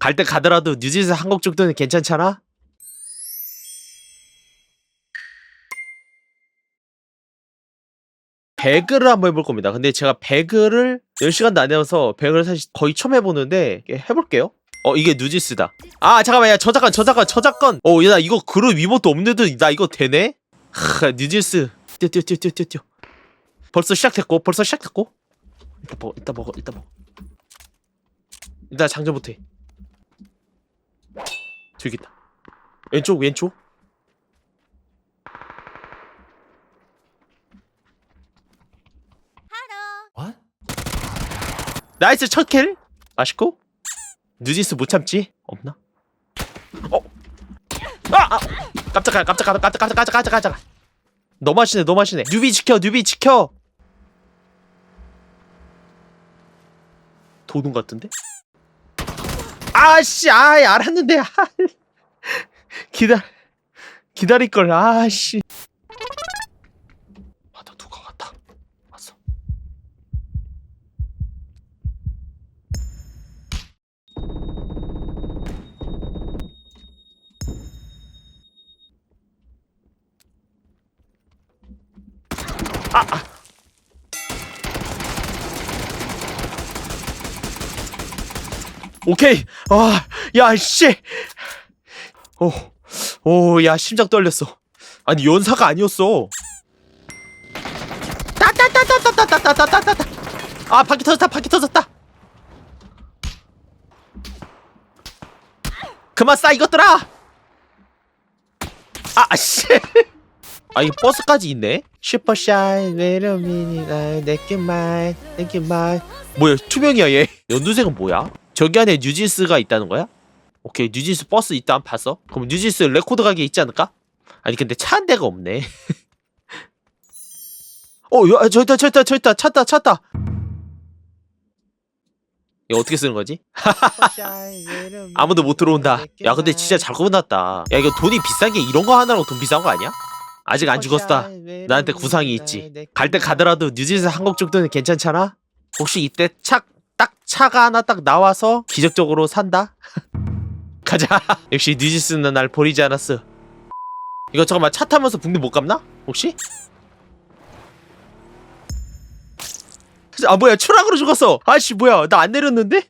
갈 때 가더라도 뉴진스 한곡 정도는 괜찮잖아? 배그를 한번 해볼 겁니다. 근데 제가 배그를 10시간도 안 해서 배그를 사실 거의 처음 해보는데 해볼게요. 어 이게 뉴진스다. 아 잠깐만 야 저작권 저작권 저작권. 어야 이거 그룹 위모도 없는데도 나 이거 되네? 하 뛰어 뛰어. 벌써 시작됐고 벌써 시작됐고. 이따 먹어 이따 먹어 이따 먹어. 일단 장전부터 해. 저기 있다. 왼쪽 왼쪽. What? 나이스 첫 킬. 맛있고. 뉴진스 못 참지? 없나? 어. 아! 아! 깜짝아 깜짝아 깜짝아 깜짝아 깜짝아 깜짝아. 너무 하시네 너무 하시네. 뉴비 지켜 뉴비 지켜. 도둑 같은데? 아씨 아이 알았는데 아, 기다 기다릴 걸 아씨. 맞다 누가 왔다. 왔어. 오케이. 아, 야, 씨. 오, 오, 야, 심장 떨렸어. 아니, 연사가 아니었어. 따따따따따따따따따따. 아, 바퀴 터졌다, 바퀴 터졌다. 그만 싸, 이것들아! 아, 씨. 아, 이 버스까지 있네? 슈퍼샤이, 외로미니가 내게만, 내게만. 뭐야, 투명이야, 얘. 연두색은 뭐야? 저기 안에 뉴진스가 있다는 거야? 오케이 뉴진스 버스 있다 봤어? 그럼 뉴진스 레코드 가게 있지 않을까? 아니 근데 차 한 대가 없네 어 야, 저 있다 저 있다 저 있다 찾다 찾다 이거 어떻게 쓰는 거지? 아무도 못 들어온다 야 근데 진짜 잘 꾸며놨다 야 이거 돈이 비싼 게 이런 거 하나로 돈 비싼 거 아니야? 아직 안 죽었다 나한테 구상이 있지 갈 때 가더라도 뉴진스 한곡 정도는 괜찮잖아? 혹시 이때 차, 딱 차가 하나 딱 나와서 기적적으로 산다? 가자. 역시 뉴진스는 날 버리지 않았어. 이거 잠깐만 차 타면서 붕대 못 감나? 혹시? 아 뭐야 추락으로 죽었어. 아씨 뭐야 나 안 내렸는데?